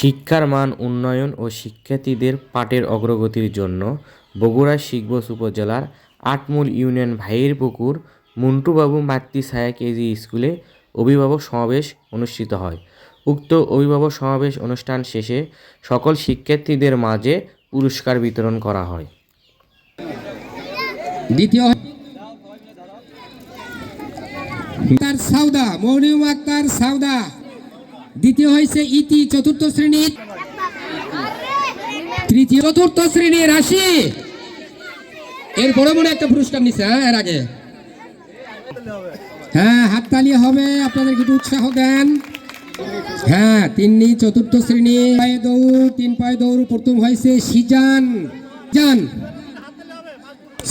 শিক্ষার মান, উন্নয়ন ও শিক্ষার্থীদের পাঠের অগ্রগতির জন্য বগুড়া শিকগঞ্জ উপজেলার আটমূল ইউনিয়ন ভাইয়েরপুকুর মন্টুবাবু মাতৃছায়া কেজি স্কুলে অভিভাবক সমাবেশ অনুষ্ঠিত হয়। উক্ত অভিভাবক সমাবেশ অনুষ্ঠান শেষে সকল শিক্ষার্থীদের মাঝে পুরস্কার বিতরণ করা হয়। দ্বিতীয় সাউদা মৌনিম আক্তার সাউদা। দ্বিতীয় হয়েছে ইতি চতুর্থ শ্রেণি। তৃতীয় চতুর্থ শ্রেণি রাশি। এর বড় বড় একটা পুরস্কার নিছে হ্যাঁ এর আগে। হ্যাঁ হাততালি হবে আপনাদের কিছু উৎসাহ দেন। হ্যাঁ তিন্নি চতুর্থ শ্রেণি। পায়ে দৌড়, তিন পায়ে দৌড়, প্রথম হয়েছে সিজান। জান।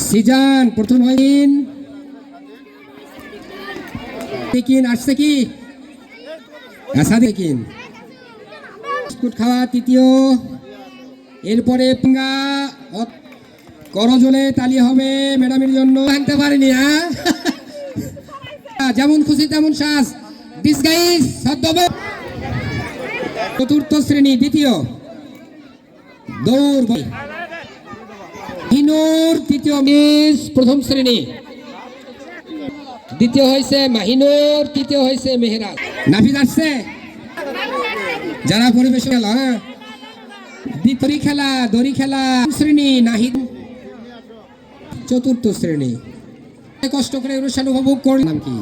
সিজান, প্রথম হইন দেখিন আসছে কি? আসা দেখিন বিস্কুট খাওয়া তৃতীয়। এরপরে পিঙ্গা করজলে তালি হবে ম্যাডামের জন্য। ভাঙতে পারেনি হ্যাঁ? যেমন খুশি তেমন শ্বাস ডিসগাইজ চতুর্থ শ্রেণি, দ্বিতীয়। দৌড়। হিনুর তৃতীয় মিস, প্রথম শ্রেণি। দ্বিতীয় হয়েছে মাহিনুর তৃতীয় হয়েছে মেহরাজ। নাফিদ আসছে? যারা পরিবেশ গেল হ্যাঁ? দড়ি খেলা দড়ি খেলা শ্রেণি নাহিদ। চতুর্থ শ্রেণি। কষ্ট করে অনুষ্ঠান উপভোগ করলাম নাম কি